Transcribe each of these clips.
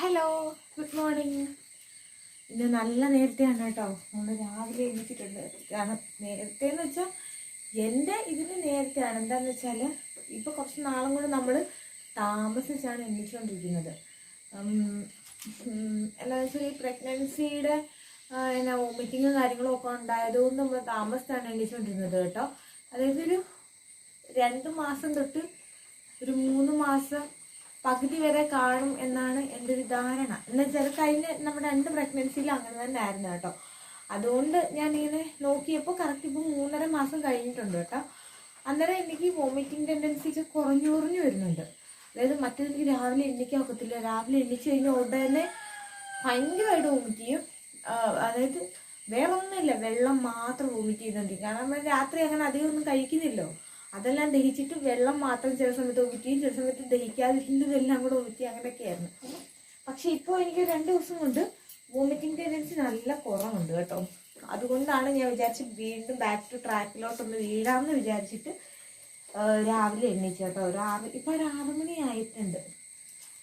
Hello good morning ഇന്ന് നല്ല നേരത്തെയാണ് കേട്ടോ. നമ്മൾ രാവിലെ എണീറ്റിട്ടുണ്ട്. കാരണം നേരത്തെ എന്ന് വെച്ചാൽ എന്റെ ഇതിന് നേരത്തെയാണ്. എന്താണെന്ന് വെച്ചാൽ ഇപ്പോൾ കുറച്ച് നാളും കൂടെ നമ്മൾ താമസിച്ചാണ് എണീച്ചുകൊണ്ടിരിക്കുന്നത് എന്താണെന്ന് വെച്ചാൽ ഈ പ്രഗ്നൻസിയുടെ എന്നാ വോമിറ്റിങ്ങും കാര്യങ്ങളും ഒക്കെ ഉണ്ടായതുകൊണ്ട് നമ്മൾ താമസിച്ചാണ് എണീച്ചുകൊണ്ടിരുന്നത് കേട്ടോ. അതായത് ഒരു രണ്ട് മാസം തൊട്ട് ഒരു മൂന്ന് മാസം പകുതി വരെ കാണും എന്നാണ് എന്റെ ഒരു ധാരണ. എന്നുവെച്ചാൽ കഴിഞ്ഞ നമ്മുടെ രണ്ട് പ്രഗ്നൻസിയിൽ അങ്ങനെ തന്നെ ആയിരുന്നു കേട്ടോ. അതുകൊണ്ട് ഞാൻ ഇങ്ങനെ നോക്കിയപ്പോൾ കറക്റ്റ് ഇപ്പോൾ മൂന്നര മാസം കഴിഞ്ഞിട്ടുണ്ട് കേട്ടോ. അന്നേരം എനിക്ക് വോമിറ്റിംഗ് ടെൻഡൻസി ഒക്കെ കുറഞ്ഞു കുറഞ്ഞു വരുന്നുണ്ട്. അതായത് മറ്റേതെനിക്ക് രാവിലെ എണ്ണിക്കാൻ ഒക്കത്തില്ല. രാവിലെ എണ്ണിച്ച് കഴിഞ്ഞാൽ ഉടനെ ഭയങ്കരമായിട്ട് വോമിറ്റ് ചെയ്യും. അതായത് വേറെ ഒന്നുമില്ല വെള്ളം മാത്രം വോമിറ്റ് ചെയ്യുന്നുണ്ട് കാരണം രാത്രി അങ്ങനെ അധികം ഒന്നും കഴിക്കുന്നില്ലോ അതെല്ലാം ദഹിച്ചിട്ട് വെള്ളം മാത്രം ചില സമയത്ത് ഒഴിക്കുകയും ചില സമയത്ത് ദഹിക്കാതിരുന്നതെല്ലാം കൂടെ ഒഴിക്കുക അങ്ങനെയൊക്കെയായിരുന്നു. പക്ഷെ ഇപ്പോൾ എനിക്ക് രണ്ട് ദിവസം കൊണ്ട് വോമിറ്റിംഗ് ടെൻഡൻസി നല്ല കുറവുണ്ട് കേട്ടോ. അതുകൊണ്ടാണ് ഞാൻ വിചാരിച്ച് വീണ്ടും ബാക്ക് ടു ട്രാക്കിലോട്ടൊന്ന് വീഴാമെന്ന് വിചാരിച്ചിട്ട് രാവിലെ എണീച്ചു കേട്ടോ. ഒരു ആറ് ഇപ്പോൾ ഒരു ആറ് മണി ആയിട്ടുണ്ട്.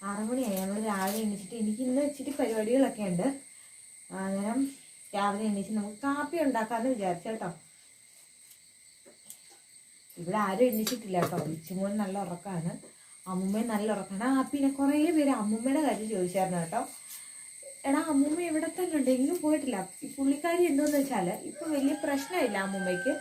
ആറ് മണിയായി നമ്മൾ രാവിലെ എണീച്ചിട്ട് എനിക്ക് ഇന്ന് വെച്ചിട്ട് പരിപാടികളൊക്കെ ഉണ്ട്. അന്നേരം രാവിലെ എണീച്ച് നമുക്ക് കാപ്പി ഉണ്ടാക്കാമെന്ന് വിചാരിച്ചു കേട്ടോ. ഇവിടെ ആരും എണ്ണിച്ചിട്ടില്ല കേട്ടോ. ഇച്ചുമോൻ നല്ല ഉറക്കമാണ് അമ്മുമ്മയും നല്ല ഉറക്കമാണ് ആ പിന്നെ കുറേ പേര് അമ്മുമ്മയുടെ കാര്യം ചോദിച്ചായിരുന്നു കേട്ടോ. എടാ അമ്മുമ്മ ഇവിടെ തന്നെ ഉണ്ട്. എങ്ങും പോയിട്ടില്ല. ഈ പുള്ളിക്കാരി എന്തോന്ന് വെച്ചാൽ ഇപ്പം വലിയ പ്രശ്നമില്ല അമ്മുമ്മയ്ക്ക്.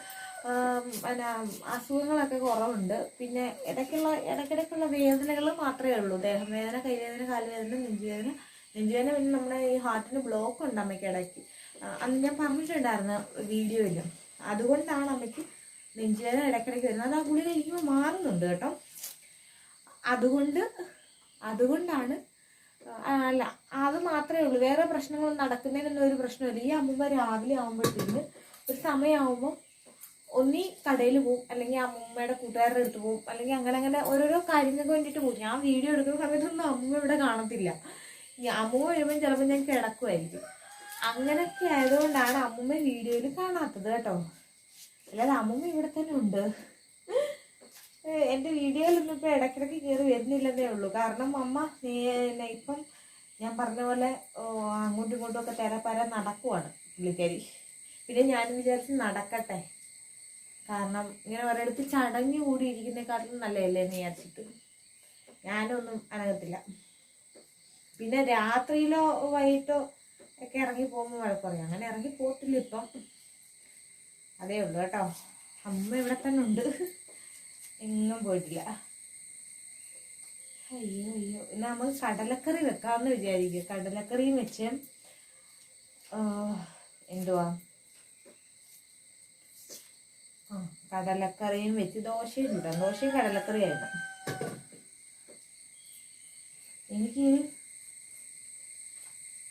പിന്നെ അസുഖങ്ങളൊക്കെ കുറവുണ്ട്. പിന്നെ ഇടയ്ക്കുള്ള ഇടയ്ക്കിടയ്ക്കുള്ള വേദനകൾ മാത്രമേ ഉള്ളൂ. ദേഹം വേദന കൈവേദന കാലുവേദന നെഞ്ചുവേദന. നെഞ്ചുവേദന പിന്നെ നമ്മുടെ ഈ ഹാർട്ടിന് ബ്ലോക്ക് ഉണ്ട് അമ്മയ്ക്ക് ഇടയ്ക്ക്. അന്ന് ഞാൻ പറഞ്ഞിട്ടുണ്ടായിരുന്നു വീഡിയോയിലും. അതുകൊണ്ടാണ് അമ്മയ്ക്ക് നെഞ്ചുവേദന ഇടയ്ക്കിടയ്ക്ക് വരുന്നത്. അത് ആ ഗുളിക കഴിക്കുമ്പോൾ മാറുന്നുണ്ട് കേട്ടോ. അതുകൊണ്ട് അതുകൊണ്ടാണ് അല്ല അത് മാത്രമേ ഉള്ളൂ. വേറെ പ്രശ്നങ്ങളൊന്നും നടക്കുന്നതിനൊന്നും ഒരു പ്രശ്നമില്ല. ഈ അമ്മൂമ്മ രാവിലെ ആകുമ്പോഴത്തേക്ക് ഒരു സമയമാകുമ്പോൾ ഒന്നി കടയിൽ പോവും. അല്ലെങ്കിൽ അമ്മൂമ്മയുടെ കൂട്ടുകാരുടെ അടുത്ത് പോവും. അല്ലെങ്കിൽ അങ്ങനെ അങ്ങനെ ഓരോരോ കാര്യങ്ങൾക്ക് വേണ്ടിയിട്ട് പോകും ഞാൻ വീഡിയോ എടുക്കുന്ന സമയത്തൊന്നും അമ്മൂമ്മ ഇവിടെ കാണത്തില്ല. അമ്മൂമ്മ വരുമ്പോൾ ചിലപ്പോൾ ഞാൻ കിടക്കുമായിരിക്കും അങ്ങനെയൊക്കെ ആയതുകൊണ്ടാണ് അമ്മൂമ്മ വീഡിയോയിൽ കാണാത്തത് കേട്ടോ. അല്ലാതെ അമ്മമ്മ ഇവിടെ തന്നെ ഉണ്ട്. എന്റെ വീഡിയോയിലൊന്നും ഇപ്പൊ ഇടയ്ക്കിടയ്ക്ക് കയറി വരുന്നില്ലെന്നേ ഉള്ളൂ. കാരണം അമ്മ ഇപ്പം ഞാൻ പറഞ്ഞ പോലെ അങ്ങോട്ടും ഇങ്ങോട്ടും ഒക്കെ തെരപ്പര നടക്കുവാണ് പുള്ളിക്കാരി. പിന്നെ ഞാൻ വിചാരിച്ച് നടക്കട്ടെ. കാരണം ഇങ്ങനെ ഒരിടത്ത് ചടങ്ങി കൂടി ഇരിക്കുന്നേക്കാട്ടിലും നല്ലതല്ലേ എന്ന് വിചാരിച്ചിട്ട്? ഞാനൊന്നും അനങ്ങത്തില്ല. പിന്നെ രാത്രിയിലോ വൈകിട്ടോ ഒക്കെ ഇറങ്ങി പോകുമ്പോൾ വഴക്ക് അങ്ങനെ ഇറങ്ങി പോത്തില്ല ഇപ്പം. അതേ ഉള്ളൂ കേട്ടോ. അമ്മ ഇവിടെ തന്നെ ഉണ്ട്. എങ്ങും പോയിട്ടില്ല. അയ്യോ അയ്യോ. എന്നാ നമുക്ക് കടലക്കറി വെക്കാമെന്ന് വിചാരിക്കുക കടലക്കറിയും വെച്ച് എന്തുവാ? ആ കടലക്കറിയും വെച്ച് ദോശയും ചൂടാം. ദോശയും കടലക്കറിയായിരുന്നു എനിക്ക്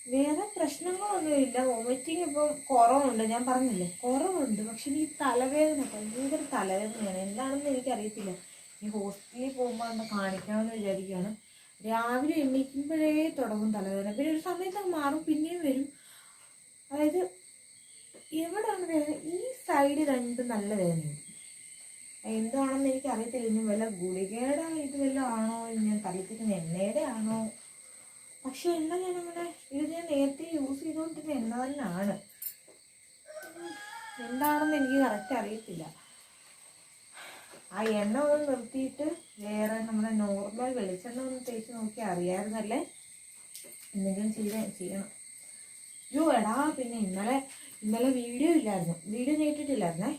വേറെ പ്രശ്നങ്ങളൊന്നുമില്ല. വോമിറ്റിംഗ് ഇപ്പം കുറവുണ്ട്. ഞാൻ പറഞ്ഞില്ലേ? കുറവുണ്ട്. പക്ഷെ ഈ തലവേദന ഭയങ്കര തലവേദനയാണ്. എന്താണെന്ന് എനിക്കറിയത്തില്ല. ഈ ഹോസ്പിറ്റലിൽ പോകുമ്പോൾ ഒന്ന് കാണിക്കാമെന്ന് വിചാരിക്കുകയാണ്. രാവിലെ എണീക്കുമ്പോഴേ തുടങ്ങും തലവേദന. പിന്നെ ഒരു സമയത്ത് മാറും പിന്നെയും വരും. അതായത് എവിടെയാണ് വേദന? ഈ സൈഡ് രണ്ട് നല്ല വേദനയുണ്ട്. എന്താണെന്ന് എനിക്കറിയത്തില്ല. ഇനി വല്ല ഗുളികയുടെ ഇത് വല്ലതും ആണോ? ഞാൻ തലത്തിക്കുന്ന എണ്ണയുടെ ആണോ? പക്ഷെ എണ്ണ അങ്ങനെ ഇത് ഞാൻ നേരത്തെ യൂസ് ചെയ്തുകൊണ്ടിരുന്ന എണ്ണ തന്നെയാണ് എന്താണെന്ന് എനിക്ക് കറക്റ്റ് അറിയത്തില്ല. ആ എണ്ണ ഒന്ന് നിർത്തിയിട്ട് വേറെ നമ്മുടെ നോർമൽ വെളിച്ചെണ്ണ ഒന്ന് തേച്ച് നോക്കി അറിയാമായിരുന്നല്ലേ എന്തെങ്കിലും ചെയ്ത ചെയ്യണം. അയ്യോ എടാ പിന്നെ ഇന്നലെ ഇന്നലെ വീഡിയോ ഇല്ലായിരുന്നു. വീഡിയോ ഞാൻ ഇട്ടിട്ടില്ലായിരുന്നേ.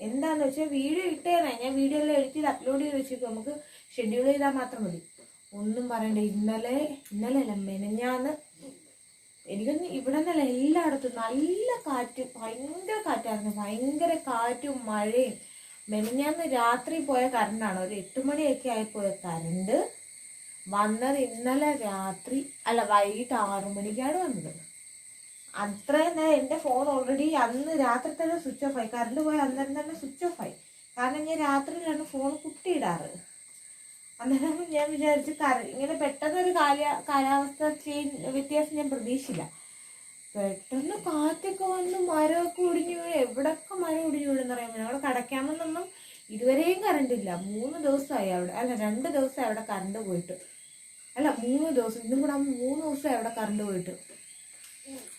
എന്താന്ന് വെച്ചാൽ വീഡിയോ ഇട്ടേനെ. ഞാൻ വീഡിയോ എല്ലാം എഡിറ്റ് ചെയ്ത് അപ്ലോഡ് ചെയ്ത് വെച്ചിട്ട് നമുക്ക് ഷെഡ്യൂൾ ചെയ്താൽ മാത്രം മതി. ഒന്നും പറയണ്ട. ഇന്നലെ ഇന്നലെ അല്ല മെനഞ്ഞാന്ന്. എനിക്കൊന്ന് ഇവിടെ നിന്നല്ല എല്ലായിടത്തും നല്ല കാറ്റ് ഭയങ്കര കാറ്റായിരുന്നു. ഭയങ്കര കാറ്റും മഴയും. മെനഞ്ഞാന്ന് രാത്രി പോയ കറണ്ടാണ്. ഒരു എട്ട് മണിയൊക്കെ ആയിപ്പോയ പോയ കറണ്ട് വന്നത് ഇന്നലെ രാത്രി അല്ല വൈകിട്ട് ആറു മണിക്കാണ് വന്നത്. അത്രയും നേരം എന്റെ ഫോൺ ഓൾറെഡി അന്ന് രാത്രി തന്നെ സ്വിച്ച് ഓഫ് ആയി. കറണ്ട് പോയ അന്നേരം തന്നെ സ്വിച്ച് ഓഫ് ആയി. കാരണം ഞാൻ രാത്രിയിലാണ് ഫോൺ കുത്തിയിടാറ് അന്നേരം ഞാൻ വിചാരിച്ചു കര ഇങ്ങനെ പെട്ടെന്നൊരു കാല കാലാവസ്ഥ ചേഞ്ച് വ്യത്യാസം ഞാൻ പ്രതീക്ഷിച്ചില്ല. പെട്ടെന്ന് കാറ്റൊക്കെ വന്ന് മരമൊക്കെ ഒടിഞ്ഞു വീഴും എവിടൊക്കെ മരം ഒടിഞ്ഞു വീണെന്ന് അറിയാമോ അവിടെ കടയ്ക്കാമെന്നൊന്നും ഇതുവരെയും കറണ്ട് ഇല്ല. മൂന്ന് ദിവസമായി അവിടെ അല്ല രണ്ട് ദിവസമായി അവിടെ കറണ്ട് പോയിട്ട്. അല്ല മൂന്ന് ദിവസം ഇന്നും കൂടെ മൂന്ന് ദിവസമായി അവിടെ കറണ്ട് പോയിട്ട്.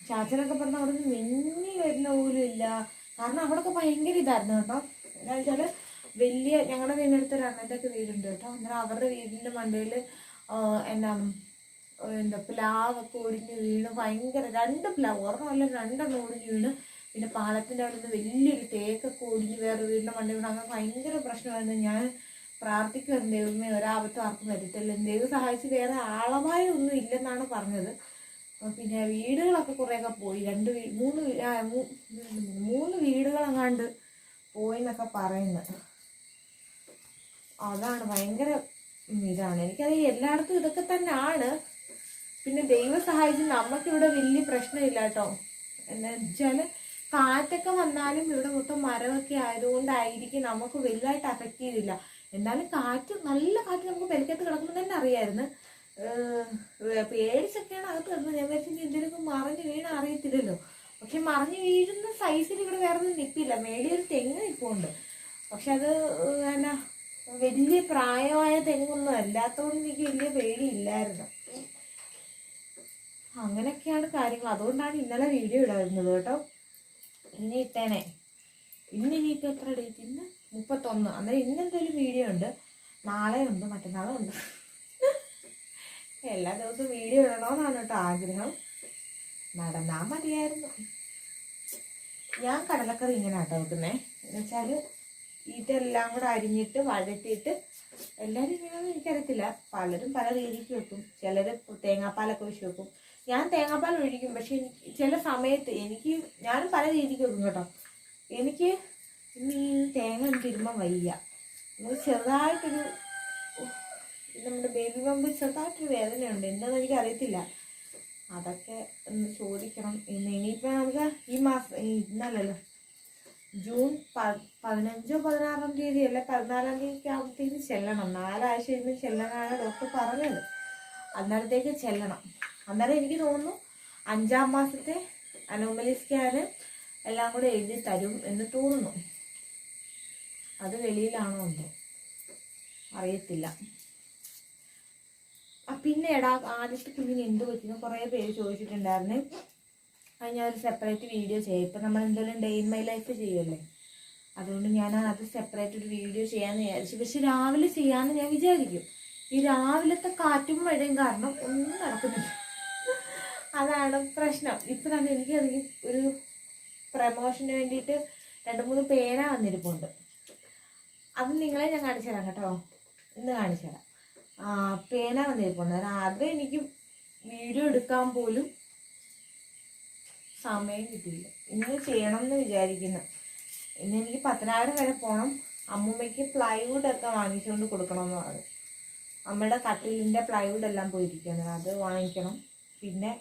ചാച്ചനൊക്കെ പറഞ്ഞ അവിടെ നിന്ന് മിന്നി വരുന്ന പോലും ഇല്ല. കാരണം അവിടെയൊക്കെ ഭയങ്കര ഇതായിരുന്നു. കേട്ടോ എന്താ വെച്ചാൽ വലിയ ഞങ്ങളുടെ വീടിനടുത്ത് ഒരു അണ്ണന്റെയൊക്കെ വീടുണ്ട് കേട്ടോ. അന്നേരം അവരുടെ വീടിന്റെ മണ്ടയിൽ എന്നാ ആ, എന്താ പ്ലാവൊക്കെ ഒടിഞ്ഞ് വീണ് ഭയങ്കര രണ്ട് പ്ലാവ് ഒരെണ്ണമല്ല രണ്ടെണ്ണം ഒടിഞ്ഞ് വീണ്. പിന്നെ പാലത്തിന്റെ അവിടെ നിന്ന് വലിയൊരു തേക്കൊക്കെ ഒടിഞ്ഞ് വേറെ വീടിന്റെ മണ്ടയിൽ വീണ്. അങ്ങനെ ഭയങ്കര പ്രശ്നമായിരുന്നു. ഞാൻ പ്രാർത്ഥിക്കുമായിരുന്നു ദൈവമേ ഒരാപത്തും ആർക്കും വരുത്തില്ല. ദൈവം സഹായിച്ച് വേറെ ആളമായ ഒന്നും ഇല്ലെന്നാണ് പറഞ്ഞത്. പിന്നെ വീടുകളൊക്കെ കുറേയൊക്കെ പോയി. രണ്ട് വീ മൂന്ന് മൂന്ന് വീടുകളെങ്ങാണ്ട് പോയി എന്നൊക്കെ പറയുന്നത്. അതാണ് ഭയങ്കര ഇതാണ്. എനിക്കത് എല്ലായിടത്തും ഇതൊക്കെ തന്നെ ആണ് പിന്നെ ദൈവം സഹായിച്ച് നമുക്കിവിടെ വലിയ പ്രശ്നമില്ല കേട്ടോ. എന്താ വെച്ചാൽ കാറ്റൊക്കെ വന്നാലും ഇവിടെ മൊത്തം മരമൊക്കെ ആയതുകൊണ്ടായിരിക്കും നമുക്ക് വലുതായിട്ട് അഫക്റ്റ് ചെയ്തില്ല. എന്നാലും കാറ്റ് നല്ല കാറ്റ് നമുക്ക് പെരക്കത്ത് കിടക്കുമ്പോൾ തന്നെ അറിയായിരുന്നു. പേടിച്ചൊക്കെയാണ് അകത്ത് കിടന്നത് ഞാൻ ഇനി എന്തെങ്കിലും മറിഞ്ഞു വീണ അറിയത്തില്ലല്ലോ. പക്ഷെ മറിഞ്ഞു വീഴുന്ന സൈസിൽ ഇവിടെ വേറെ ഒന്നും നിൽപ്പില്ല ഒരു തെങ്ങ് നിൽപ്പുണ്ട് പക്ഷെ അത് എന്നാ വലിയ പ്രായമായ തെങ്ങൊന്നും അല്ലാത്തതുകൊണ്ട് എനിക്ക് വലിയ പേടിയില്ലായിരുന്നു. അങ്ങനെയൊക്കെയാണ് കാര്യങ്ങൾ. അതുകൊണ്ടാണ് ഇന്നലെ വീഡിയോ ഇടായിരുന്നത് കേട്ടോ. ഇനി ഇട്ടേനെ ഇന്ന് ഇനിയിപ്പോൾ എത്ര ഡേറ്റ് ഇന്ന് മുപ്പത്തൊന്ന്. അന്നേരം ഇന്ന് എന്തെങ്കിലും വീഡിയോ ഉണ്ട്. നാളെ ഉണ്ട്. മറ്റന്നാളും ഉണ്ട്. എല്ലാ ദിവസവും വീഡിയോ ഇടണമെന്നാണ് കേട്ടോ ആഗ്രഹം. നടന്നാൽ മതിയായിരുന്നു. ഞാൻ കടലക്കറി ഇങ്ങനെ ആട്ടോ വെക്കുന്നേ. എന്നുവെച്ചാൽ ഇതെല്ലാം കൂടെ അരിഞ്ഞിട്ട് വഴറ്റിയിട്ട് എല്ലാവരും ഇങ്ങനെയൊന്നും എനിക്കറിയത്തില്ല. പലരും പല രീതിക്ക് വെക്കും. ചിലർ തേങ്ങാപ്പാലൊക്കെ ഒഴിച്ച് വെക്കും. ഞാൻ തേങ്ങാപ്പാൽ ഒഴിക്കും. പക്ഷെ ചില സമയത്ത് എനിക്ക് ഞാനും പല രീതിക്ക് വെക്കും കേട്ടോ. എനിക്ക് ഇന്ന് ഈ തേങ്ങ തിരുമ്പം വയ്യ. ചെറുതായിട്ടൊരു നമ്മുടെ ബേബി പമ്പ് ചെറുതായിട്ടൊരു വേദനയുണ്ട്. എന്താണെന്ന് എനിക്ക് അറിയത്തില്ല അതൊക്കെ ഒന്ന് ചോദിക്കണം. ഇനിയിപ്പോൾ നമുക്ക് ഈ മാസം ഇന്നല്ലല്ലോ. ജൂൺ പതിനഞ്ചോ പതിനാറാം തീയതി അല്ലെ പതിനാലാം തീയതി ആകുമ്പോഴത്തേക്ക് ചെല്ലണം. നാലാഴ്ച കഴിഞ്ഞ് ചെല്ലണമെന്നാണ് ഡോക്ടർ പറഞ്ഞത്. അന്നേരത്തേക്ക് ചെല്ലണം. അന്നേരം എനിക്ക് തോന്നുന്നു അഞ്ചാം മാസത്തെ അനോമലി സ്കാന് എല്ലാം കൂടെ എഴുതി തരും എന്ന് തോന്നുന്നു. അത് വെളിയിലാണോ എന്തോ? അറിയത്തില്ല. പിന്നെ എടാ ആദ്യത്തെ കുഞ്ഞിന് എന്ത് പറ്റുന്നു കുറേ പേര് ചോദിച്ചിട്ടുണ്ടായിരുന്നു. അത് ഞാൻ സെപ്പറേറ്റ് വീഡിയോ ചെയ്യാം. ഇപ്പം നമ്മൾ എന്തായാലും ഡേ ഇൻ മൈ ലൈഫ് ചെയ്യുമല്ലേ അതുകൊണ്ട് ഞാൻ അത് സെപ്പറേറ്റ് ഒരു വീഡിയോ ചെയ്യാമെന്ന് വിചാരിച്ചു. പക്ഷെ രാവിലെ ചെയ്യാമെന്ന് ഞാൻ വിചാരിക്കും. ഈ രാവിലത്തെ കാറ്റും മഴയും കാരണം ഒന്നും നടക്കുന്നില്ല. അതാണ് പ്രശ്നം. ഇപ്പം തന്നെ എനിക്ക് അതിൽ ഒരു പ്രമോഷന് വേണ്ടിയിട്ട് രണ്ട് മൂന്ന് പേന വന്നിരിപ്പുണ്ട്. അത് നിങ്ങളെ ഞാൻ കാണിച്ചു തരാം കേട്ടോ. ഇന്ന് കാണിച്ചു തരാം. പേന വന്നിരിപ്പുണ്ട്. അത് എനിക്ക് വീഡിയോ എടുക്കാൻ പോലും സമയം കിട്ടിയില്ല. ഇന്ന് ചെയ്യണം എന്ന് വിചാരിക്കുന്നു. ഇന്ന് എനിക്ക് പത്തനായിരം വരെ പോകണം അമ്മൂമ്മയ്ക്ക് പ്ലൈവുഡ് ഒക്കെ വാങ്ങിച്ചുകൊണ്ട് കൊടുക്കണമെന്ന് പറഞ്ഞു. അമ്മയുടെ കട്ടിലിന്റെ പ്ലൈവുഡ് എല്ലാം പോയിരിക്കുന്നത് അത് വാങ്ങിക്കണം. പിന്നെ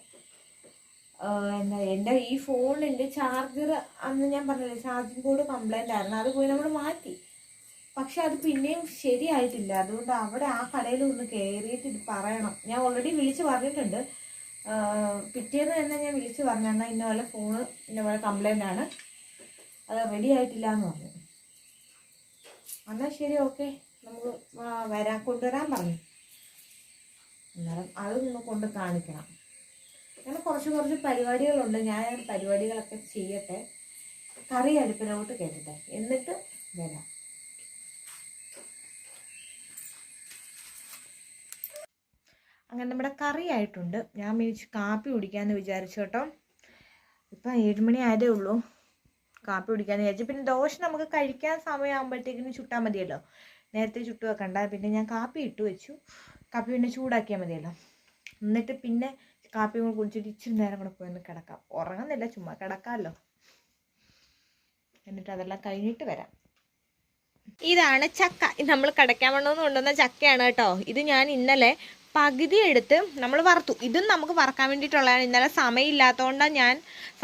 എന്താ എന്റെ ഈ ഫോണിന്റെ ചാർജർ അന്ന് ഞാൻ പറഞ്ഞില്ലേ ചാർജിങ് ബോർഡ് കംപ്ലൈന്റ് ആയിരുന്നു. അത് പോയി നമ്മൾ മാറ്റി. പക്ഷെ അത് പിന്നെയും ശരിയായിട്ടില്ല. അതുകൊണ്ട് അവിടെ ആ കടയിൽ ഒന്ന് കയറിയിട്ട് പറയണം. ഞാൻ ഓൾറെഡി വിളിച്ച് പറഞ്ഞിട്ടുണ്ട്. പിറ്റേന്ന് തന്നെ ഞാൻ വിളിച്ച് പറഞ്ഞു ഇന്ന പോലെ ഫോണ് ഇന്ന പോലെ കംപ്ലൈന്റ് ആണ്. അത് റെഡി ആയിട്ടില്ല എന്ന് പറഞ്ഞു. എന്നാൽ ശരി ഓക്കെ നമുക്ക് വരാൻ കൊണ്ടുവരാൻ പറഞ്ഞു. അന്നേരം അതൊന്ന് കൊണ്ട് കാണിക്കണം. അങ്ങനെ കുറച്ച് കുറച്ച് പരിപാടികളുണ്ട്. ഞാൻ പരിപാടികളൊക്കെ ചെയ്യട്ടെ. കറി അടുപ്പിലോട്ട് കേട്ടിട്ടെ എന്നിട്ട് വരാം. അങ്ങനെ നമ്മുടെ കറി ആയിട്ടുണ്ട്. ഞാൻ മേടിച്ച് കാപ്പി കുടിക്കാമെന്ന് വിചാരിച്ചു കേട്ടോ. ഇപ്പം ഏഴുമണി ആയതേ ഉള്ളൂ. കാപ്പി കുടിക്കാമെന്ന് വിചാരിച്ചു. പിന്നെ ദോശ നമുക്ക് കഴിക്കാൻ സമയമാകുമ്പോഴത്തേക്കിനും ചുട്ടാൽ മതിയല്ലോ. നേരത്തെ ചുട്ട് വെക്കണ്ട. പിന്നെ ഞാൻ കാപ്പി ഇട്ട് വെച്ചു. കാപ്പി പിന്നെ ചൂടാക്കിയാൽ മതിയല്ലോ. എന്നിട്ട് പിന്നെ കാപ്പി കൂടെ കുടിച്ചിട്ട് ഇച്ചിരി നേരം കൂടെ പോയി ഒന്ന് കിടക്കാം. ഉറങ്ങുന്നില്ല ചുമ്മാ കിടക്കാമല്ലോ. എന്നിട്ട് അതെല്ലാം കഴിഞ്ഞിട്ട് വരാം. ഇതാണ് ചക്ക. നമ്മൾ കടയ്ക്കാൻ വേണമെന്ന് കൊണ്ടുവന്ന ചക്കയാണ് കേട്ടോ. ഇത് ഞാൻ ഇന്നലെ പകുതി എടുത്ത് നമ്മൾ വറുത്തു. ഇതും നമുക്ക് വറക്കാൻ വേണ്ടിയിട്ടുള്ളതാണ്. ഇന്നലെ സമയമില്ലാത്തതുകൊണ്ടാണ് ഞാൻ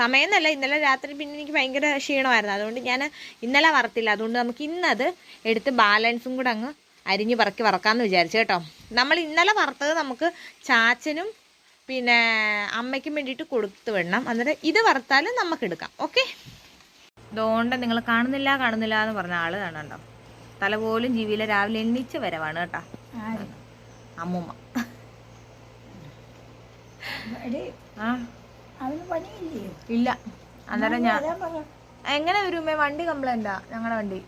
സമയം എന്നല്ല ഇന്നലെ രാത്രി പിന്നെ എനിക്ക് ഭയങ്കര ക്ഷീണമായിരുന്നു. അതുകൊണ്ട് ഞാൻ ഇന്നലെ വറുത്തില്ല. അതുകൊണ്ട് നമുക്ക് ഇന്നത് എടുത്ത് ബാലൻസും കൂടെ അങ്ങ് അരിഞ്ഞ് പറക്കി വറക്കാമെന്ന് വിചാരിച്ചു കേട്ടോ. നമ്മൾ ഇന്നലെ വറുത്തത് നമുക്ക് ചാച്ചനും പിന്നെ അമ്മയ്ക്കും വേണ്ടിയിട്ട് കൊടുത്തു വിടണം. അന്നേരം ഇത് വറുത്താൽ നമുക്ക് എടുക്കാം. ഓക്കെ? അതുകൊണ്ട് നിങ്ങൾ കാണുന്നില്ല കാണുന്നില്ല എന്ന് പറഞ്ഞ ആൾ കാണണ്ടോ തല പോലും ജീവിയിലെ രാവിലെ എണ്ണിച്ച് വരവാണ് കേട്ടോ. അമ്മൂമ്മ. ഇല്ല. അന്നേരം ഞാൻ എങ്ങനെ വരുമേ വണ്ടി കംപ്ലൈന്റാ ഞങ്ങളുടെ വണ്ടി.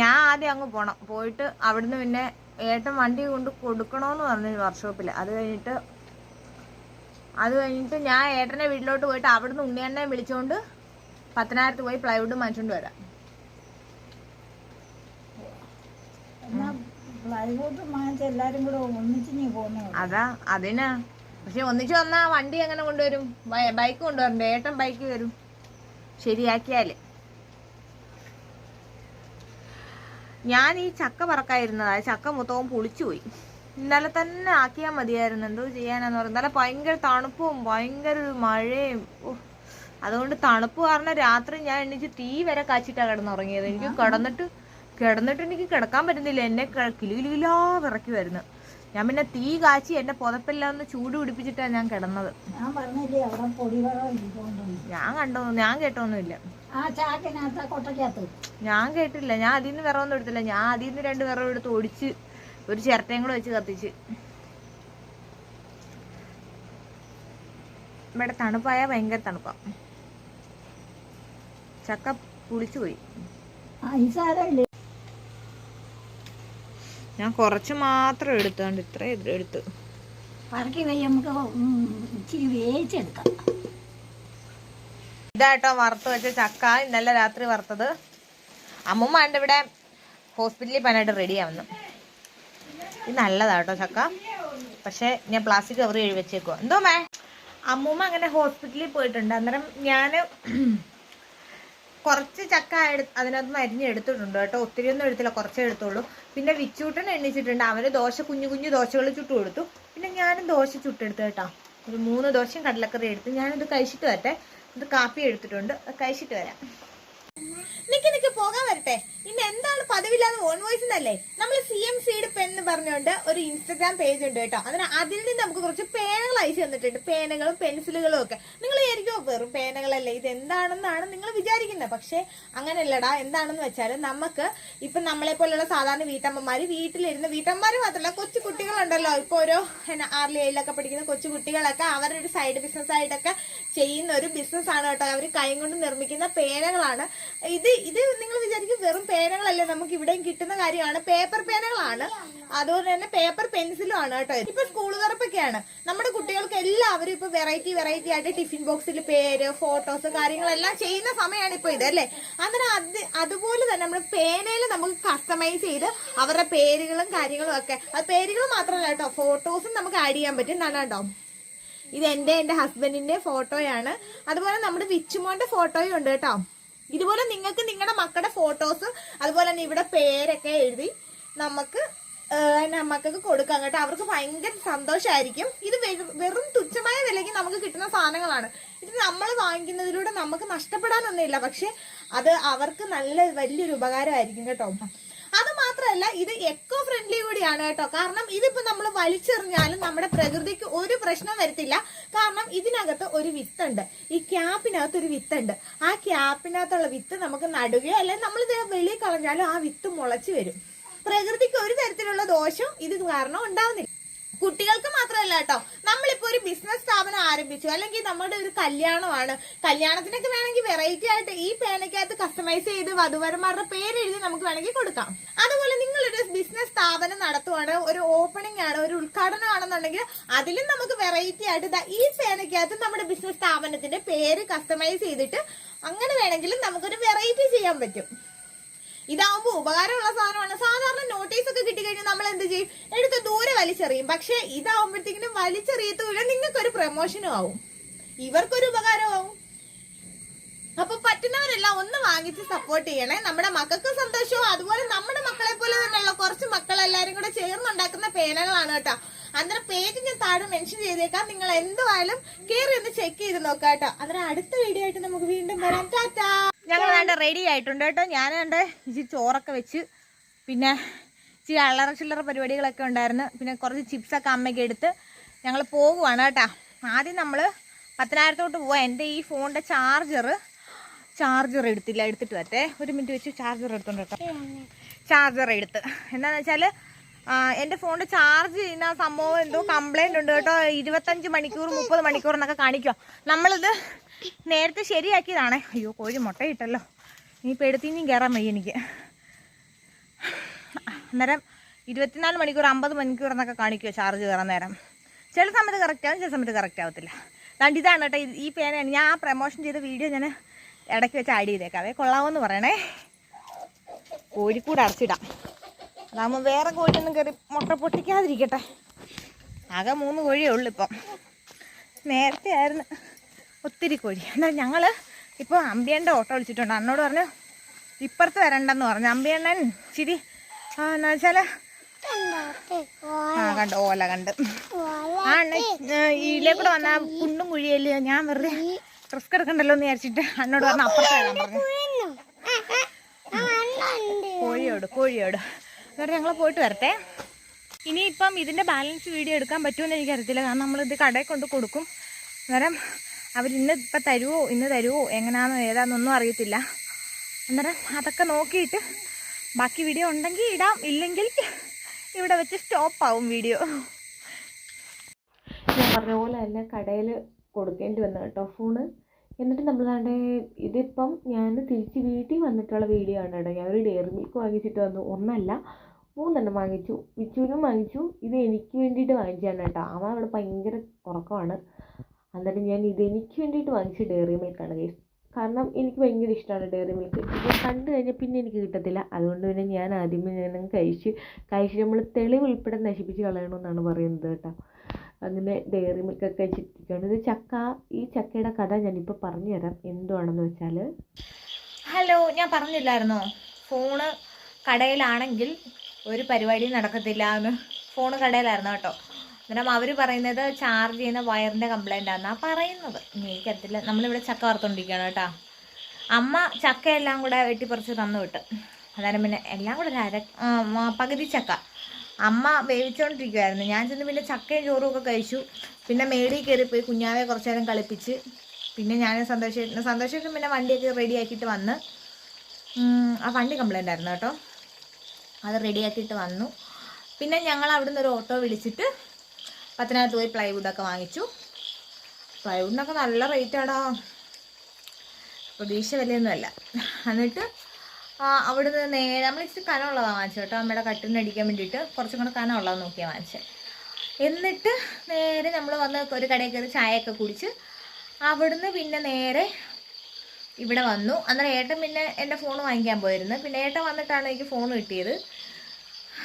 ഞാൻ ആദ്യം അങ്ങ് പോണം. പോയിട്ട് അവിടുന്ന് പിന്നെ ഏട്ടൻ വണ്ടി കൊണ്ട് കൊടുക്കണോന്ന് പറഞ്ഞു വർക്ക്ഷോപ്പിൽ അത് കഴിഞ്ഞിട്ട് അത് കഴിഞ്ഞിട്ട് ഞാൻ ഏട്ടനെ വീട്ടിലോട്ട് പോയിട്ട് അവിടുന്ന് ഉണ്ണിയണ്ണനെ വിളിച്ചുകൊണ്ട് പത്തനായിരത്ത് പോയി പ്ലൈവുഡ് വാങ്ങിച്ചുകൊണ്ട് വരാം എന്നാ പ്ലൈവുഡ് വാങ്ങിച്ച് എല്ലാരും കൂടെ ഒന്നിച്ച് നീ പോന്നേ അതാ അതിനാ. പക്ഷെ ഒന്നിച്ച് വന്നാ വണ്ടി എങ്ങനെ കൊണ്ടുവരും? ബൈക്ക് കൊണ്ടുവരണ്ടേ? ഏട്ടൻ ബൈക്ക് വരും. ശരിയാക്കിയാൽ. ഞാൻ ഈ ചക്ക പറക്കായിരുന്നതാ. ചക്ക മൊത്തവും പുളിച്ചുപോയി ഇന്നലെ തന്നെ ആക്കിയാൽ മതിയായിരുന്നു. എന്തോ ചെയ്യാനാന്ന് പറഞ്ഞു. ഇന്നലെ ഭയങ്കര തണുപ്പും ഭയങ്കര മഴയും. അതുകൊണ്ട് തണുപ്പ് കാരണം രാത്രി ഞാൻ എണീച്ച് തീ വരെ കാച്ചിട്ടാ കിടന്നുറങ്ങിയത്. എനിക്ക് കിടന്നിട്ട് കിടന്നിട്ട് എനിക്ക് കിടക്കാൻ പറ്റുന്നില്ല. എന്നെ കിലുകിലുകിലാ വിറക്കി വരുന്നു ഞാൻ പിന്നെ തീ കാച്ചി എന്റെ പുതപ്പെല്ലാം ഒന്ന് ചൂട് പിടിപ്പിച്ചിട്ടാണ് ഞാൻ കിടന്നത്. ഞാൻ കണ്ടോ ഞാൻ കേട്ടൊന്നുമില്ല. ഞാൻ കേട്ടില്ല. ഞാൻ അതിൽ നിന്ന് വിറവൊന്നും എടുത്തില്ല. ഞാൻ അതിൽ നിന്ന് രണ്ട് വിറവ് എടുത്ത് ഒടിച്ച് ഒരു ചിരട്ടയും കൂടെ വെച്ച് കത്തിച്ച്. ഇവിടെ തണുപ്പായ ഭയങ്കര തണുപ്പാ. ചക്ക പുളിച്ചു പോയി ഞാൻ കുറച്ച് മാത്രം എടുത്തോണ്ട് ഇത്ര എടുത്തു. പറക്കി നമുക്ക് ഇച്ചിരി വേവിച്ചെടുക്കാം ഇതാട്ടോ വറുത്ത് വെച്ച ചക്ക. ഇന്നലെ രാത്രി വറുത്തത്. അമ്മൂമ്മ ഉണ്ട് ഇവിടെ ഹോസ്പിറ്റലിൽ പനായിട്ട് റെഡി ആവുന്നു. ഇത് നല്ലതാട്ടോ ചക്ക. പക്ഷെ ഞാൻ പ്ലാസ്റ്റിക് കവർ എഴുതി വെച്ചേക്കുവാ. എന്തോ മേ? അമ്മൂമ്മ അങ്ങനെ ഹോസ്പിറ്റലിൽ പോയിട്ടുണ്ട്. അന്നേരം ഞാൻ കുറച്ച് ചക്ക അതിനകത്ത് അരിഞ്ഞ് എടുത്തിട്ടുണ്ട് കേട്ടോ. ഒത്തിരി ഒന്നും എടുത്തില്ല കുറച്ചേ എടുത്തുള്ളൂ. പിന്നെ വിച്ചൂട്ടൻ എണ്ണിച്ചിട്ടുണ്ട്. അവർ ദോശ കുഞ്ഞു കുഞ്ഞു ദോശകൾ ചുട്ടു കൊടുത്തു. പിന്നെ ഞാനും ദോശ ചുട്ടെടുത്തു കേട്ടോ. ഒരു മൂന്ന് ദോശയും കടലക്കറി എടുത്ത്. ഞാനിത് കഴിച്ചിട്ട് വരട്ടെ. ഇത് കാപ്പി എടുത്തിട്ടുണ്ട്. കഴിച്ചിട്ട് വരാം. വരട്ടെ. ഇന്ന് എന്താണ് പതിവില്ലാതെ ഓൺ വോയിസ് എന്നല്ലേ നമ്മൾ സി എം സീഡ് പെൻ എന്ന് പറഞ്ഞുകൊണ്ട് ഒരു ഇൻസ്റ്റാഗ്രാം പേജ് ഉണ്ട് കേട്ടോ. അതിന് അതിൽ നിന്ന് നമുക്ക് കുറച്ച് പേനകൾ അയച്ചു തന്നിട്ടുണ്ട്. പേനകളും പെൻസിലുകളും ഒക്കെ. നിങ്ങൾ വിചാരിക്കുമോ വെറും പേനകളല്ലേ? ഇത് എന്താണെന്നാണ് നിങ്ങൾ വിചാരിക്കുന്നത്. പക്ഷേ അങ്ങനെയല്ലടാ. എന്താണെന്ന് വെച്ചാൽ നമുക്ക് ഇപ്പൊ നമ്മളെ പോലുള്ള സാധാരണ വീട്ടമ്മമാർ വീട്ടിലിരുന്ന് വീട്ടമ്മമാർ മാത്രമല്ല കൊച്ചു കുട്ടികളുണ്ടല്ലോ. ഇപ്പൊ ഓരോ ആർലി ഏഴിലൊക്കെ പഠിക്കുന്ന കൊച്ചു കുട്ടികളൊക്കെ അവരുടെ ഒരു സൈഡ് ബിസിനസ് ആയിട്ടൊക്കെ ചെയ്യുന്ന ഒരു ബിസിനസ് ആണ് കേട്ടോ. അവർ കൈ കൊണ്ട് നിർമ്മിക്കുന്ന പേനകളാണ്. ഇത് ഇത് നിങ്ങൾ വിചാരിക്കും വെറും പേനകളല്ലേ? നമുക്ക് ഇവിടെയും കിട്ടുന്ന കാര്യമാണ്. പേപ്പർ പേനകളാണ്. അതുപോലെ തന്നെ പേപ്പർ പെൻസിലും ആണ് കേട്ടോ. ഇപ്പൊ സ്കൂൾ തുറപ്പൊക്കെയാണ്. നമ്മുടെ കുട്ടികൾക്ക് എല്ലാവരും ഇപ്പൊ വെറൈറ്റി വെറൈറ്റി ആയിട്ട് ടിഫിൻ ബോക്സിൽ പേര് ഫോട്ടോസ് കാര്യങ്ങളെല്ലാം ചെയ്യുന്ന സമയമാണ് ഇപ്പൊ ഇത് അല്ലേ? അങ്ങനെ അത് അതുപോലെ തന്നെ നമ്മൾ പേനയിൽ നമുക്ക് കസ്റ്റമൈസ് ചെയ്ത് അവരുടെ പേരുകളും കാര്യങ്ങളും ഒക്കെ. അത് പേരുകൾ മാത്രമല്ല കേട്ടോ. ഫോട്ടോസും നമുക്ക് ആഡ് ചെയ്യാൻ പറ്റും. നല്ല കേട്ടോ ഇത് എന്റെ എന്റെ ഹസ്ബൻഡിന്റെ ഫോട്ടോയാണ് അതുപോലെ നമ്മുടെ വിച്ചുമോന്റെ ഫോട്ടോയും ഉണ്ട് കേട്ടോ. ഇതുപോലെ നിങ്ങൾക്ക് നിങ്ങളുടെ മക്കളുടെ ഫോട്ടോസ് അതുപോലെ തന്നെ ഇവിടെ പേരൊക്കെ എഴുതി നമുക്ക് മക്കൾക്ക് കൊടുക്കാം കേട്ടോ. അവർക്ക് ഭയങ്കര സന്തോഷമായിരിക്കും ഇത് വെറും തുച്ഛമായ വിലയ്ക്ക് നമുക്ക് കിട്ടുന്ന സാധനങ്ങളാണ്. ഇത് നമ്മൾ വാങ്ങിക്കുന്നതിലൂടെ നമുക്ക് നഷ്ടപ്പെടാനൊന്നുമില്ല. പക്ഷെ അത് അവർക്ക് നല്ല വലിയൊരു ഉപകാരമായിരിക്കും കേട്ടോ. അത് മാത്രമല്ല ഇത് എക്കോ ഫ്രണ്ട്ലി കൂടിയാണ് കേട്ടോ. കാരണം ഇതിപ്പോ നമ്മൾ വലിച്ചെറിഞ്ഞാലും നമ്മുടെ പ്രകൃതിക്ക് ഒരു പ്രശ്നം വരത്തില്ല. കാരണം ഇതിനകത്ത് ഒരു വിത്തുണ്ട്. ഈ ക്യാപ്പിനകത്ത് ഒരു വിത്തുണ്ട്. ആ ക്യാപ്പിനകത്തുള്ള വിത്ത് നമുക്ക് നടുകയോ അല്ലെങ്കിൽ നമ്മൾ ഇത് വെളിയിൽ കളഞ്ഞാലും ആ വിത്ത് മുളച്ചു വരും. പ്രകൃതിക്ക് ഒരു തരത്തിലുള്ള ദോഷം ഇത് കാരണം ഉണ്ടാവുന്നില്ല. കുട്ടികൾക്ക് മാത്രമല്ല കേട്ടോ. നമ്മളിപ്പോ ഒരു ബിസിനസ് സ്ഥാപനം ആരംഭിച്ചു. അല്ലെങ്കിൽ നമ്മുടെ ഒരു കല്യാണമാണ്. കല്യാണത്തിനൊക്കെ വേണമെങ്കിൽ വെറൈറ്റി ആയിട്ട് ഈ പേനയ്ക്കകത്ത് കസ്റ്റമൈസ് ചെയ്ത് വധുവരന്മാരുടെ പേര് എഴുതി നമുക്ക് വേണമെങ്കിൽ കൊടുക്കാം. അതുപോലെ നിങ്ങളൊരു ബിസിനസ് സ്ഥാപനം നടത്തുവാണ് ഒരു ഓപ്പണിംഗ് ആണ് ഒരു ഉദ്ഘാടനം ആണെന്നുണ്ടെങ്കിൽ അതിലും നമുക്ക് വെറൈറ്റി ആയിട്ട് ഈ പേനയ്ക്കകത്ത് നമ്മുടെ ബിസിനസ് സ്ഥാപനത്തിന്റെ പേര് കസ്റ്റമൈസ് ചെയ്തിട്ട് അങ്ങനെ വേണമെങ്കിലും നമുക്കൊരു വെറൈറ്റി ചെയ്യാൻ പറ്റും. ഇതാവുമ്പോ ഉപകാരമുള്ള സാധനമാണ്. സാധാരണ നോട്ടീസ് ഒക്കെ കിട്ടിക്കഴിഞ്ഞാൽ നമ്മൾ എന്ത് ചെയ്യും? എടുത്ത് ദൂരെ വലിച്ചെറിയും. പക്ഷെ ഇതാവുമ്പോഴത്തേക്കിനും നിങ്ങൾക്ക് നിങ്ങൾക്കൊരു പ്രൊമോഷനും ആവും. ഇവർക്കൊരു ഉപകാരമാവും അപ്പൊ പറ്റുന്നവരെല്ലാം ഒന്ന് വാങ്ങിച്ച് സപ്പോർട്ട് ചെയ്യണേ. നമ്മുടെ മക്കൾക്ക് സന്തോഷവും. അതുപോലെ നമ്മുടെ മക്കളെ പോലെ തന്നെയുള്ള കുറച്ച് മക്കൾ എല്ലാരും കൂടെ ചേർന്നുണ്ടാക്കുന്ന പേനകളാണ് കേട്ടോ. അന്നേരം പേജ് ഞാൻ താഴെ മെൻഷൻ ചെയ്തേക്കാം. നിങ്ങൾ എന്തുവായാലും കയറി ഒന്ന് ചെക്ക് ചെയ്ത് നോക്കാം കേട്ടോ അന്നേരം അടുത്ത വീഡിയോ ആയിട്ട് നമുക്ക് വീണ്ടും വരാം. ടാറ്റാ! ഞങ്ങൾ വേണ്ട റെഡി ആയിട്ടുണ്ട് കേട്ടോ. ഞാൻ വേണ്ട ഇച്ചിരി ചോറൊക്കെ വെച്ച് പിന്നെ ഇച്ചിരി അള്ളറ ചില്ലറ പരിപാടികളൊക്കെ ഉണ്ടായിരുന്നു. പിന്നെ കുറച്ച് ചിപ്സൊക്കെ അമ്മയ്ക്ക് എടുത്ത് ഞങ്ങൾ പോകുവാണ് കേട്ടോ. ആദ്യം നമ്മൾ പത്തനായിരത്തോട്ട് പോവാ. എന്റെ ഈ ഫോണിന്റെ ചാർജർ ചാർജർ എടുത്തില്ല. എടുത്തിട്ട് വരട്ടെ. ഒരു മിനിറ്റ് വെച്ച് ചാർജർ എടുത്തോണ്ട് കേട്ടോ ചാർജർ എടുത്ത്. എന്താണെന്ന് വെച്ചാൽ എന്റെ ഫോണിൽ ചാർജ് ചെയ്യുന്ന സംഭവം എന്തോ കംപ്ലൈന്റ് ഉണ്ട് കേട്ടോ. ഇരുപത്തഞ്ച് മണിക്കൂർ മുപ്പത് മണിക്കൂർ എന്നൊക്കെ കാണിക്കുക നമ്മളിത് നേരത്തെ ശരിയാക്കിയതാണേ. അയ്യോ കോഴി മുട്ടയിട്ടല്ലോ. ഇനി പെടുത്തിനും കയറാൻ വയ്യ എനിക്ക്. അന്നേരം ഇരുപത്തിനാല് മണിക്കൂർ അമ്പത് മണിക്കൂർ എന്നൊക്കെ കാണിക്കുമോ ചാർജ് കയറാൻ നേരം. ചില സമയത്ത് കറക്റ്റ് ആവും ചില സമയത്ത് കറക്റ്റ് ആവത്തില്ല. അതുകൊണ്ട് ഇതാണ് കേട്ടോ ഈ പേനയാണ് ഞാൻ ആ പ്രമോഷൻ ചെയ്ത വീഡിയോ ഞാൻ ഇടയ്ക്ക് വെച്ച് ആഡ് ചെയ്തേക്കാവേ എന്ന് പറയണേ. കോഴിക്കൂട് അടച്ചിടാം. അതാകുമ്പോൾ വേറെ കോഴിയൊന്നും കയറി മുട്ട പൊട്ടിക്കാതിരിക്കട്ടെ. ആകെ മൂന്ന് കോഴിയേ ഉള്ളു ഇപ്പം. നേരത്തെ ആയിരുന്നു ഒത്തിരി കോഴി. എന്നാൽ ഞങ്ങൾ ഇപ്പോൾ അമ്പിയന്റെ ഓട്ടോ വിളിച്ചിട്ടുണ്ട്. അന്നോട് പറഞ്ഞു ഇപ്പുറത്ത് വരണ്ടെന്ന് പറഞ്ഞു. അമ്പിയണ്ണൻ ചിരി ആ എന്നാ വെച്ചാൽ ആ കണ്ട് ഓല കണ്ട്. ആ ഇതിലേ കൂടെ വന്ന കുണ്ടും കുഴിയല്ലേ? ഞാൻ വെറുതെ റിസ്ക് എടുക്കണ്ടല്ലോ എന്ന് വിചാരിച്ചിട്ട് അന്നോട് പറഞ്ഞു അപ്പുറത്ത് വരാൻ പറഞ്ഞു. കോഴിയോട് കോഴിയോട്. എന്നിട്ട് ഞങ്ങൾ പോയിട്ട് വരട്ടെ. ഇനിയിപ്പം ഇതിന്റെ ബാലൻസ് വീഡിയോ എടുക്കാൻ പറ്റുമെന്ന് എനിക്കറിയത്തില്ല. കാരണം നമ്മളിത് കടയിൽ കൊണ്ട് കൊടുക്കും. അന്നേരം അവർ ഇന്ന് ഇപ്പം തരുമോ ഇന്ന് തരുമോ എങ്ങനെയാണെന്നോ ഏതാണെന്നൊന്നും അറിയത്തില്ല. അന്നേരം അതൊക്കെ നോക്കിയിട്ട് ബാക്കി വീഡിയോ ഉണ്ടെങ്കിൽ ഇടാം. ഇല്ലെങ്കിൽ ഇവിടെ വെച്ച് സ്റ്റോപ്പ് ആവും വീഡിയോ. ഞാൻ പറഞ്ഞ പോലെ തന്നെ കടയിൽ കൊടുക്കേണ്ടി വന്നു കേട്ടോ ഫോണ്. എന്നിട്ട് നമ്മളാണ്ട് ഇതിപ്പം ഞാൻ തിരിച്ച് വീട്ടിൽ വന്നിട്ടുള്ള വീഡിയോ ആണ് കേട്ടോ. ഞാനൊരു ഡെയറി മിൽക്ക് വാങ്ങിച്ചിട്ട് വന്നു. ഒന്നല്ല മൂന്നെണ്ണം വാങ്ങിച്ചു. വിച്ചുവിനും വാങ്ങിച്ചു. ഇത് എനിക്ക് വേണ്ടിയിട്ട് വാങ്ങിച്ചതാണ് കേട്ടോ. അവൻ അവിടെ ഭയങ്കര ഉറക്കമാണ്. എന്നിട്ട് ഞാൻ ഇത് എനിക്ക് വേണ്ടിയിട്ട് വാങ്ങിച്ച ഡെയറി മിൽക്കാണ് ഗൈസ് കാരണം എനിക്ക് ഭയങ്കര ഇഷ്ടമാണ് ഡെയറി മിൽക്ക് ഇത് കണ്ടു കഴിഞ്ഞാൽ പിന്നെ എനിക്ക് കിട്ടത്തില്ല. അതുകൊണ്ട് പിന്നെ ഞാൻ ആദ്യമേ ഞാൻ കഴിച്ച് കഴിച്ച് നമ്മൾ തെളിവ് ഉൾപ്പെടെ നശിപ്പിച്ച് കളയണമെന്നാണ് പറയുന്നത് കേട്ടോ. അങ്ങനെ ഡയറി മിൽക്കൊക്കെ കഴിച്ചിരിക്കുകയാണ് ഇത് ചക്ക ഈ ചക്കയുടെ കഥ ഞാനിപ്പോൾ പറഞ്ഞു തരാം എന്തുവാണെന്ന് വെച്ചാൽ ഹലോ ഞാൻ പറഞ്ഞില്ലായിരുന്നോ? ഫോണ് കടയിലാണെങ്കിൽ ഒരു പരിപാടിയും നടക്കത്തില്ല എന്ന് ഫോൺ കടയിലായിരുന്നു കേട്ടോ. അന്നേരം അവർ പറയുന്നത് ചാർജ് ചെയ്യുന്ന വയറിന്റെ കംപ്ലൈന്റ് ആണെന്നാണ് പറയുന്നത്. ഇനി എനിക്കറിയത്തില്ല. നമ്മളിവിടെ ചക്ക വറുത്തോണ്ടിരിക്കുകയാണ് കേട്ടോ. അമ്മ ചക്കയെല്ലാം കൂടെ വെട്ടിപ്പറിച്ച് തന്നു വിട്ട്. അന്നേരം പിന്നെ എല്ലാം കൂടെ അര പകുതി ചക്ക. അമ്മ വേവിച്ചുകൊണ്ടിരിക്കുമായിരുന്നു ഞാൻ ചെന്ന് പിന്നെ ചക്കയും ചോറും ഒക്കെ കഴിച്ചു. പിന്നെ മേടി കയറി പോയി കുഞ്ഞാവെ കുറച്ച് നേരം കളിപ്പിച്ച്. പിന്നെ ഞാൻ സന്തോഷം സന്തോഷം പിന്നെ വണ്ടിയൊക്കെ റെഡിയാക്കിയിട്ട് വന്ന് ആ വണ്ടി കംപ്ലൈന്റ് ആയിരുന്നു കേട്ടോ. അത് റെഡിയാക്കിയിട്ട് വന്നു. പിന്നെ ഞങ്ങൾ അവിടുന്ന് ഒരു ഓട്ടോ വിളിച്ചിട്ട് പത്തനകത്ത് പോയി പ്ലൈവുഡൊക്കെ വാങ്ങിച്ചു. പ്ലൈവുഡിനൊക്കെ നല്ല റേറ്റാടാ. പ്രതീക്ഷ വിലയൊന്നുമല്ല. എന്നിട്ട് അവിടുന്ന് നേരെ നമ്മൾ ഇച്ചിരി കനമുള്ളതാണ് വാങ്ങിച്ചത് കേട്ടോ. അമ്മയുടെ കട്ടിന് അടിക്കാൻ വേണ്ടിയിട്ട് കുറച്ചും കൂടെ കനമുള്ളത് നോക്കിയാണ് വാങ്ങിച്ചത്. എന്നിട്ട് നേരെ നമ്മൾ വന്ന് ഒരു കടയിൽ കയറി ചായയൊക്കെ കുടിച്ച് അവിടുന്ന് പിന്നെ നേരെ ഇവിടെ വന്നു. അന്നേരം ഏട്ടൻ പിന്നെ എന്റെ ഫോൺ വാങ്ങിക്കാൻ പോയിരുന്നു. പിന്നെ ഏട്ടൻ വന്നിട്ടാണ് എനിക്ക് ഫോൺ കിട്ടിയത്.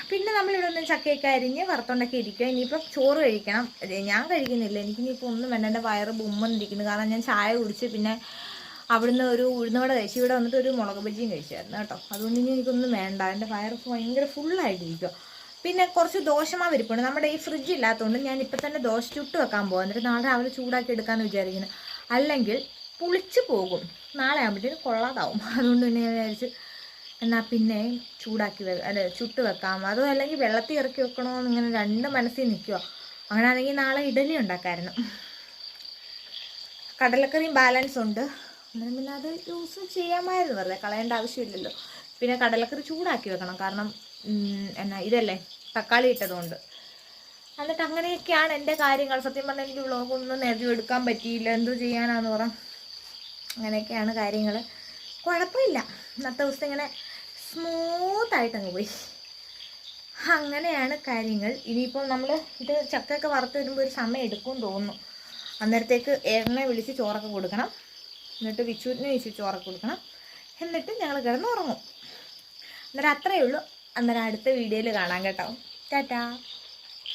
പിന്നെ നമ്മളിവിടെ ഒന്ന് ചക്കയൊക്കെ അരിഞ്ഞ് വറുത്തോണ്ടൊക്കെ ഇരിക്കുക ഇനിയിപ്പോൾ ചോറ് കഴിക്കണം. ഞാൻ കഴിക്കുന്നില്ല. എനിക്കിനിയിപ്പോൾ ഒന്നും വേണ്ട. എന്റെ വയറ് ബുമ്മെന്നിരിക്കുന്നു. കാരണം ഞാൻ ചായ കുടിച്ച് പിന്നെ അവിടുന്ന് ഒരു ഉഴുന്നവട കഴിച്ചു ഇവിടെ വന്നിട്ട് ഒരു മുളക് ബജിയും കഴിച്ചായിരുന്നു കേട്ടോ. അതുകൊണ്ട് ഇനി എനിക്കൊന്നും വേണ്ട. എന്റെ വയറ് ഭയങ്കര ഫുള്ളായിട്ടിരിക്കുക പിന്നെ കുറച്ച് ദോശമാവ് ഇരിപ്പുണ്ട്. നമ്മുടെ ഈ ഫ്രിഡ്ജ് ഇല്ലാത്തതുകൊണ്ട് ഞാൻ ഇപ്പം തന്നെ ദോശ ചുട്ട് വെക്കാൻ പോകും എന്നിട്ട് നാളെ രാവിലെ ചൂടാക്കി എടുക്കാമെന്ന് വിചാരിക്കുന്നു. അല്ലെങ്കിൽ പുളിച്ച് പോകും. നാളെ ആകുമ്പോഴത്തേനും കൊള്ളാതാവും. അതുകൊണ്ട് തന്നെ ഞാൻ വിചാരിച്ച് എന്നാൽ പിന്നെ ചൂടാക്കി വെ അല്ല ചുട്ട് വെക്കാം. അതോ അല്ലെങ്കിൽ വെള്ളത്തിൽ ഇറക്കി വെക്കണമെന്ന് ഇങ്ങനെ രണ്ട് മനസ്സിൽ നിൽക്കുക അങ്ങനെയാണെങ്കിൽ നാളെ ഇഡലി ഉണ്ടാക്കാമായിരുന്നു കടലക്കറിയും ബാലൻസ് ഉണ്ട്. അന്നേരം പിന്നെ അത് യൂസ് ചെയ്യാമായിരുന്നു. വെറുതെ കളയേണ്ട ആവശ്യമില്ലല്ലോ. പിന്നെ കടലക്കറി ചൂടാക്കി വെക്കണം. കാരണം എന്നാ ഇതല്ലേ? തക്കാളി ഇട്ടതുകൊണ്ട്. എന്നിട്ട് അങ്ങനെയൊക്കെയാണ് എന്റെ കാര്യങ്ങൾ. സത്യം പറഞ്ഞാൽ എനിക്ക് വ്ളോഗൊന്നും നേരത്തെ എടുക്കാൻ പറ്റിയില്ല. എന്തോ ചെയ്യാനാന്ന് പറ. അങ്ങനെയൊക്കെയാണ് കാര്യങ്ങൾ കുഴപ്പമില്ല. ഇന്നത്തെ ദിവസം ഇങ്ങനെ സ്മൂത്തായിട്ട് അങ്ങ് പോയി. അങ്ങനെയാണ് കാര്യങ്ങൾ. ഇനിയിപ്പോൾ നമ്മൾ ഇത് ചക്കയൊക്കെ വറുത്ത് വരുമ്പോൾ ഒരു സമയം എടുക്കും തോന്നുന്നു. അന്നേരത്തേക്ക് എണ്ണ വിളിച്ച് ചോറൊക്കെ കൊടുക്കണം. എന്നിട്ട് വിച്ചുവിനെ വിളിച്ച് ചോറൊക്കെ കൊടുക്കണം. എന്നിട്ട് ഞങ്ങൾ കിടന്ന് ഉറങ്ങും അന്നേരം അത്രയേ ഉള്ളൂ. അന്നേരം അടുത്ത വീഡിയോയിൽ കാണാം കേട്ടോ. ടാറ്റാ.